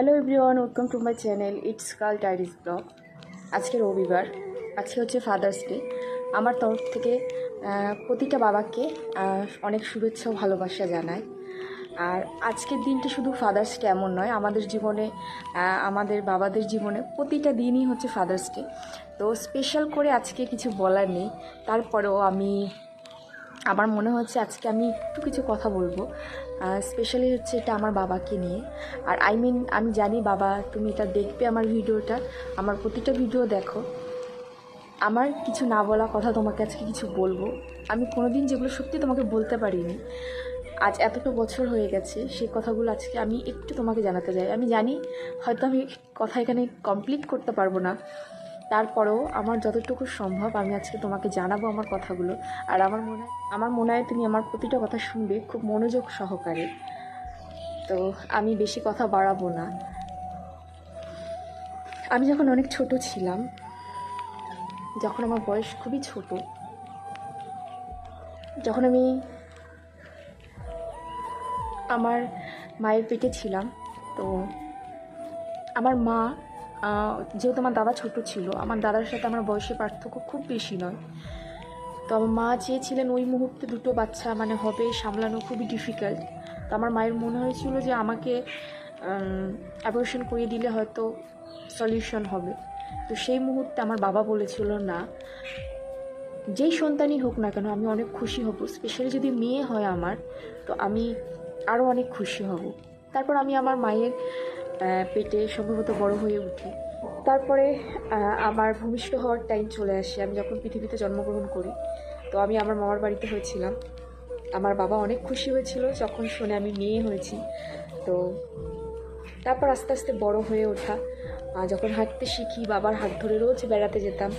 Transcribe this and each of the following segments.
Hello everyone welcome to my channel it's Kal diaries blog আজকে রবিবার। আজকে হচ্ছে ফাদার্স ডে আমার তরফ থেকে প্রতিটা বাবাকে অনেক শুভেচ্ছা ভালোবাসা জানাই। আর আজকের দিনটা শুধু ফাদার্স ডে এমন নয়, আমাদের জীবনে আমাদের বাবাদের জীবনে প্রতিটা দিনই হচ্ছে ফাদার্স ডে তো স্পেশাল করে আজকে কিছু বলার নেই। তারপরেও আমি আমার মনে হচ্ছে আজকে আমি একটু কিছু কথা বলব স্পেশালি হচ্ছে এটা আমার বাবাকে নিয়ে। আর আই মিন আমি জানি বাবা, তুমি এটা দেখবে আমার ভিডিওটা, আমার প্রতিটা ভিডিও দেখো। আমার কিছু না বলা কথা তোমাকে আজকে কিছু বলব। আমি কোনো দিন যেগুলো সত্যি তোমাকে বলতে পারিনি, আজ এতটা বছর হয়ে গেছে, সেই কথাগুলো আজকে আমি একটু তোমাকে জানাতে চাই। আমি জানি হয়তো আমি কথা এখানে কমপ্লিট করতে পারব না তারপরেও আমার যতটুকু সম্ভব আমি আজকে তোমাকে জানাব আমার কথাগুলো। আর আমার মনে হয়, আমার মনে হয় তুমি আমার প্রতিটা কথা শুনবে খুব মনোযোগ সহকারে। তো আমি বেশি কথা বাড়াবো না। আমি যখন অনেক ছোট ছিলাম, যখন আমার বয়স খুবই ছোট, যখন আমি আমার মায়ের পেটে ছিলাম, তো আমার মা যেহেতু আমার দাদা ছোট ছিল, আমার দাদার সাথে আমার বয়সের পার্থক্য খুব বেশি নয়। তো আমার মা চেয়েছিলেন ওই মুহূর্তে দুটো বাচ্চা মানে হবে, সামলানো খুবই ডিফিকাল্ট তো আমার মায়ের মনে হয়েছিল যে আমাকে অ্যাবর্শন করিয়ে দিলে হয়তো সলিউশন হবে। তো সেই মুহূর্তে আমার বাবা বলেছিল, না, যেই সন্তানই হোক না কেন, আমি অনেক খুশি হব। স্পেশালি যদি মেয়ে হয় আমার, তো আমি আরও অনেক খুশি হব। তারপর আমি আমার মায়ের পেটে সম্ভবত বড় হয়ে উঠি। তারপরে আমার ভূমিষ্ঠ হওয়ার টাইম চলে আসে। আমি যখন পৃথিবীতে জন্মগ্রহণ করি, তো আমি আমার মামার বাড়িতে হয়েছিলাম। আমার বাবা অনেক খুশি হয়েছিল যখন শুনে আমি মেয়ে হয়েছি। তো তারপর আস্তে আস্তে বড় হয়ে ওঠা। যখন হাঁটতে শিখি, বাবার হাত ধরে রোজ বেড়াতে যেতাম।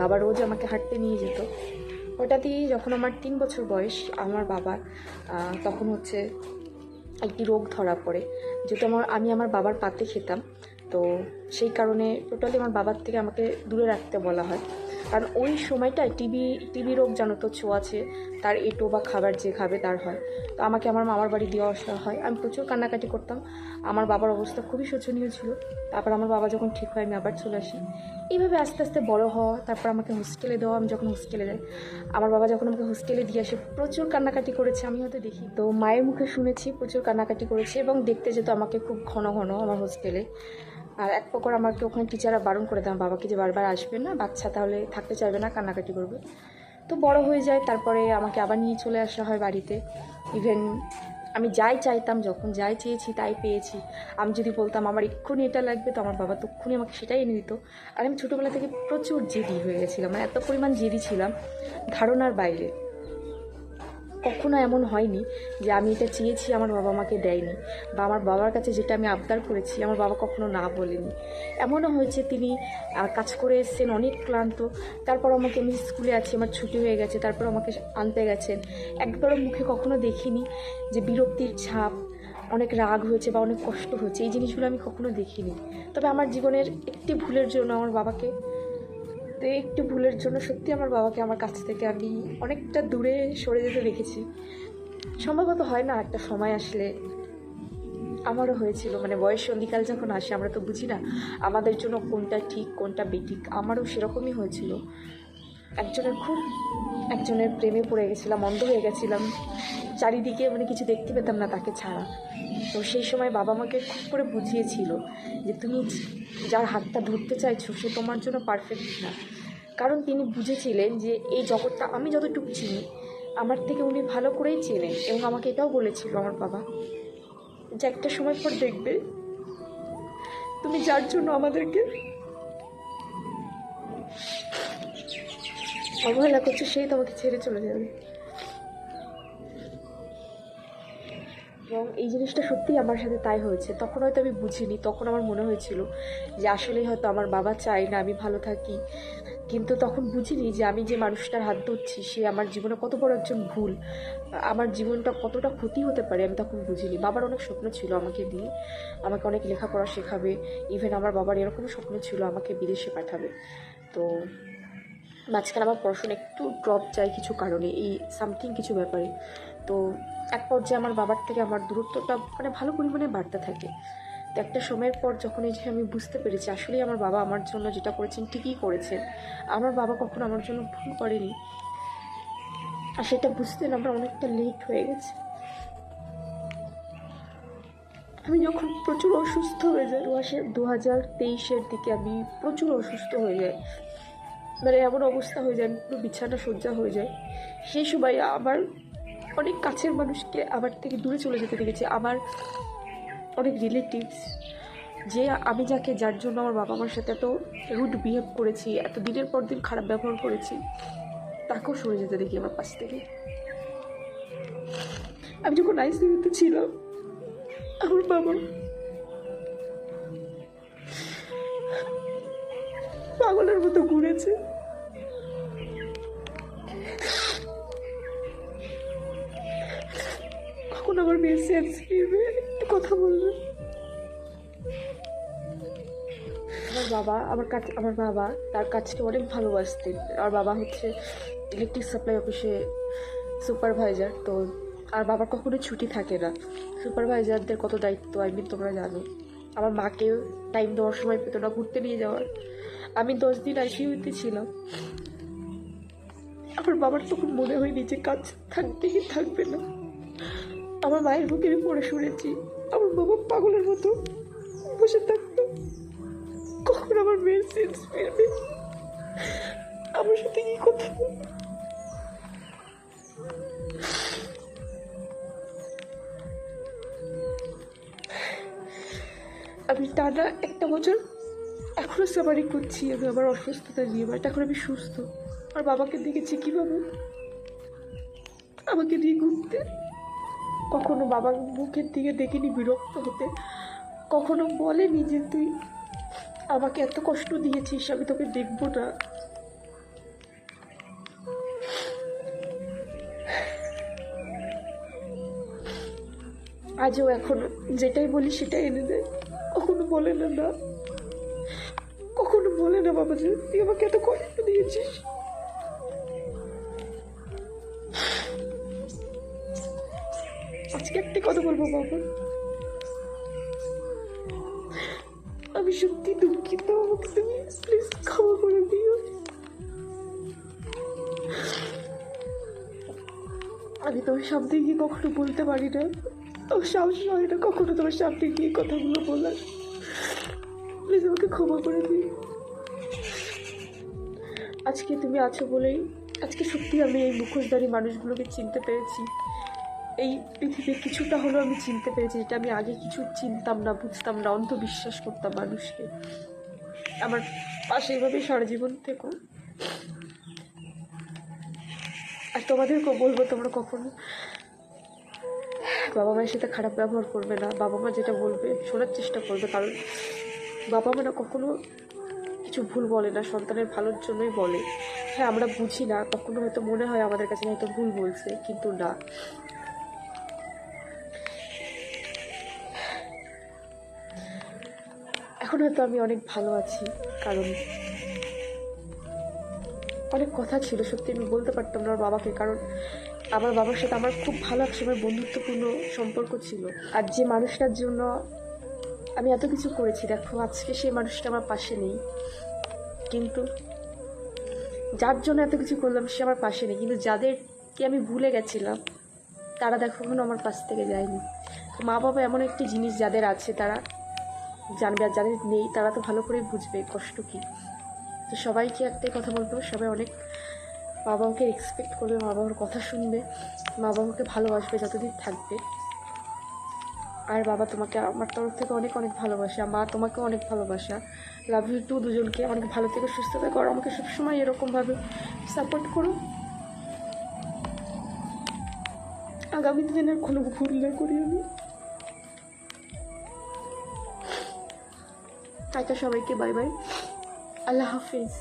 বাবা রোজ আমাকে হাঁটতে নিয়ে যেত। হঠাৎই যখন আমার তিন বছর বয়স, আমার বাবা তখন হচ্ছে একটি রোগ ধরা পড়ে। যেহেতু আমার, আমি আমার বাবার পাতে খেতাম, তো সেই কারণে টোটালি আমার বাবার থেকে আমাকে দূরে রাখতে বলা হয়। কারণ ওই সময়টায় টিবি টিবি রোগ জানো তো ছোঁয়াছে, তার এটো বা খাবার যে খাবে তার হয়। তো আমাকে আমার মামার বাড়ি দেওয়া আসা হয়। আমি প্রচুর কান্নাকাটি করতাম। আমার বাবার অবস্থা খুবই শোচনীয় ছিল। তারপর আমার বাবা যখন ঠিক হয়, আমি আবার চলে আসি। এইভাবে আস্তে আস্তে বড় হওয়া, তারপর আমাকে হোস্টেলে দেওয়া, আমি যখন হোস্টেলে যাই, আমার বাবা যখন আমাকে হোস্টেলে দিয়ে আসে, প্রচুর কান্নাকাটি করেছে। আমি হয়তো দেখি, তো মায়ের মুখে শুনেছি, প্রচুর কান্নাকাটি করেছে এবং দেখতে যেত আমাকে খুব ঘন ঘন আমার হোস্টেলে আর এক প্রকার আমাকে ওখানে টিচাররা বারণ করে দেন, বাবাকে যে বারবার আসবে না, বাচ্চা তাহলে থাকতে চাইবে না, কান্নাকাটি করবে। তো বড় হয়ে যায়, তারপরে আমাকে আবার নিয়ে চলে আসা হয় বাড়িতে। ইভেন আমি যাই চাইতাম, যখন যাই চেয়েছি তাই পেয়েছি। আমি যদি বলতাম, আমার এক্ষুনি এটা লাগবে, তো আমার বাবা তক্ষুনি আমাকে সেটাই এনে দিত। আর আমি ছোটোবেলা থেকে প্রচুর জেদি হয়ে গেছিলাম মানে এত পরিমাণ জেদি ছিলাম ধারণার বাইরে। কখনো এমন হয়নি যে আমি এটা চেয়েছি, আমার বাবা আমাকে দেয়নি বা আমার বাবার কাছে যেটা আমি আবদার করেছি, আমার বাবা কখনো না বলেনি। এমনও হয়েছে, তিনি কাজ করে এসেছেন, অনেক ক্লান্ত। তারপর আমাকে, আমি স্কুলে আছি, আমার ছুটি হয়ে গেছে, তারপর আমাকে আনতে গেছেন। একবারও মুখে কখনো দেখিনি যে বিরক্তির ছাপ, অনেক রাগ হয়েছে বা অনেক কষ্ট হয়েছে। এই জিনিসগুলো আমি কখনো দেখিনি। তবে আমার জীবনের একটি ভুলের জন্য আমার বাবাকে তো একটু ভুলের জন্য সত্যি আমার বাবাকে আমার কাছ থেকে আমি অনেকটা দূরে সরে যেতে দেখেছি। সম্ভবত হয় না একটা সময় আসলে আমারও হয়েছিল মানে বয়স সন্ধিকাল যখন আসে, আমরা তো বুঝি না আমাদের জন্য কোনটা ঠিক, কোনটা বেঠিক, আমারও সেরকমই হয়েছিল। একজনের খুব, একজনের প্রেমে পড়ে গেছিলাম, অন্ধ হয়ে গেছিলাম। চারিদিকে মানে কিছু দেখতে পেতাম না তাকে ছাড়া। তো সেই সময় বাবা আমাকে খুব করে বুঝিয়েছিল যে তুমি যার হাতটা ধরতে চাইছো, সে তোমার জন্য পারফেক্ট না। কারণ তিনি বুঝেছিলেন যে এই জগৎটা আমি যতটুকু চিনি, আমার থেকে উনি ভালো করেই চেনেন এবং আমাকে এটাও বলেছিল আমার বাবা যে একটা সময় পর দেখবে তুমি যার জন্য আমাদেরকে অবহেলা করছ সেই তোমাকে ছেড়ে চলে যাবে। এবং এই জিনিসটা সত্যিই আমার সাথে তাই হয়েছে। তখন হয়তো আমি বুঝিনি, তখন আমার মনে হয়েছিল যে আসলেই হয়তো আমার বাবা চায় না আমি ভালো থাকি। কিন্তু তখন বুঝিনি যে আমি যে মানুষটার হাত ধরছি, সে আমার জীবনে কত বড় একজন ভুল। আমার জীবনটা কতটা ক্ষতি হতে পারে আমি তখন বুঝিনি। বাবার অনেক স্বপ্ন ছিল আমাকে দিয়ে। আমাকে অনেক লেখাপড়া শেখাবে। ইভেন আমার বাবার এরকম স্বপ্ন ছিল আমাকে বিদেশে পাঠাবে। তো মাঝখানে আমার পড়াশোনা একটু ড্রপ যায় কিছু কারণে, এই সামথিং কিছু ব্যাপারে। তো এক পর্যায়ে আমার বাবার থেকে আমার দূরত্বটা মানে ভালো পরিমাণে বাড়তে থাকে। তো একটা সময়ের পর যখন এই যে আমি বুঝতে পেরেছি, আসলেই আমার বাবা আমার জন্য যেটা করেছেন ঠিকই করেছেন। আমার বাবা কখনো আমার জন্য ভুল করেনি। আর সেটা বুঝতে না, আমার অনেকটা লেট হয়ে গেছে। আমি যখন প্রচুর অসুস্থ হয়ে যাই, দু হাজার তেইশের দিকে আমি প্রচুর অসুস্থ হয়ে যাই। মানে এমন অবস্থা হয়ে যায় পুরো বিছানা সজ্জা হয়ে যায় সেই সময় আমার অনেক কাছের মানুষকে আমার থেকে দূরে চলে যেতে দেখেছি। আমার অনেক রিলেটিভস যে আমি যাকে, যার জন্য আমার বাবা মার সাথে এত রুড বিহেভ করেছি, এত দিনের পর দিন খারাপ ব্যবহার করেছি, তাকেও সরে যেতে দেখি আমার পাশ থেকে। আমি যখন আইসিইউতে ছিলাম, আমার বাবা পাগলের মতো ঘুরেছে। কখন আমার মেয়ে সেন্স ফিরবে কথা বলবে। আমার বাবা, আমার কাছে, আমার বাবা তার কাজকে অনেক ভালোবাসতেন আমার বাবা হচ্ছে ইলেকট্রিক সাপ্লাই অফিসে সুপারভাইজার তো আর বাবার কখনো ছুটি থাকে না। সুপারভাইজারদের কত দায়িত্ব আই মিন তোমরা জানো। আমার মাকে টাইম দেওয়ার সময় পেতো না ঘুরতে নিয়ে যাওয়ার। আমি দশ দিন আইসিইউতে ছিলাম। আমার বাবার তখন মনে হয়নি যে কাজ থাকবে কি থাকবে না। আমার মায়ের বুকে আমি পড়ে শুনেছি। আমার বাবা পাগলের মতো বসে থাকতো। কখন আমার মেয়ের সেন্স ফিরবে? আমার সাথে কি কথা আমি টানা একটা বছর এখনও সাফারি করছি আমি আমার অসুস্থতা নিয়ে। বাট এখন আমি সুস্থ। আর বাবাকে দেখেছি কীভাবে? আমাকে নিয়ে ঘুরতে। কখনো বাবার মুখের দিকে দেখিনি বিরক্ত হতে। কখনো বলেনি যে তুই আমাকে এত কষ্ট দিয়েছিস, আমি তোকে দেখব না। আজও এখন যেটাই বলি সেটাই এনে দেয় কখনো বলে না না। কখনো বলে না বাবা যে তুই আমাকে এত কষ্ট দিয়েছিস। আমি সত্যি দুঃখিত আমাকে তুমি প্লিজ ক্ষমা করে দিও। আমি তোমার সামনে গিয়ে কখনো বলতে পারি না। আমার সাহস হয় না কখনো তোমার সামনে গিয়ে কথাগুলো বলার। প্লিজ আমাকে ক্ষমা করে দিও। আজকে তুমি আছো বলেই, আজকে সত্যি আমি এই মুখোশধারী মানুষগুলোকে চিনতে পেরেছি। এই পৃথিবীর কিছুটা হলেও আমি চিনতে পেরেছি যেটা আমি আগে কিছু চিনতাম না, বুঝতাম না, অন্ধবিশ্বাস করতাম মানুষকে। আমার পাশে এভাবেই সারা জীবন থেকো। আর তোমাদেরকেও বলব, তোমরা কখনো বাবা মায়ের সাথে খারাপ ব্যবহার করবে না। বাবা মা যেটা বলবে, শোনার চেষ্টা করবে। কারণ বাবা মা না কখনো কিছু ভুল বলে না, সন্তানের ভালোর জন্যই বলে। হ্যাঁ আমরা বুঝি না, কখনো হয়তো মনে হয় আমাদের কাছে হয়তো ভুল বলছে, কিন্তু না। এখন হয়তো আমি অনেক ভালো আছি, কারণ অনেক কথা ছিল, সত্যি আমি বলতে পারতাম না আমার বাবাকে, কারণ আমার বাবার সাথে আমার খুব ভালো একসময় বন্ধুত্বপূর্ণ সম্পর্ক ছিল। আর যে মানুষটার জন্য আমি এত কিছু করেছি, দেখো, আজকে সেই মানুষটা আমার পাশে নেই। কিন্তু যার জন্য এত কিছু করলাম, সে আমার পাশে নেই। কিন্তু যাদেরকে আমি ভুলে গেছিলাম, তারা দেখো কখনো আমার পাশ থেকে যায়নি। মা বাবা এমন একটি জিনিস যাদের আছে, তারা জানবে আর যাদের নেই, তারা তো ভালো করে বুঝবে কষ্ট কী। তো সবাইকে একটাই কথা বলব, সবাই অনেক মা বাবাকে রেসপেক্ট করবে মা বাবার কথা শুনবে মা বাবাকে ভালোবাসবে, যতদিন থাকবে। আর বাবা তোমাকে আমার তরফ থেকে অনেক অনেক ভালোবাসা মা তোমাকে অনেক ভালোবাসা। লাভ ইউ টু দুজনকে অনেক ভালো থেকে, সুস্থ থাকো, আর আমাকে সবসময় এরকমভাবে সাপোর্ট করো। আগামী দিনের কোনো ভুল না করি আমি। টাটা সবাইকে বাই বাই। আল্লাহ হাফিজ।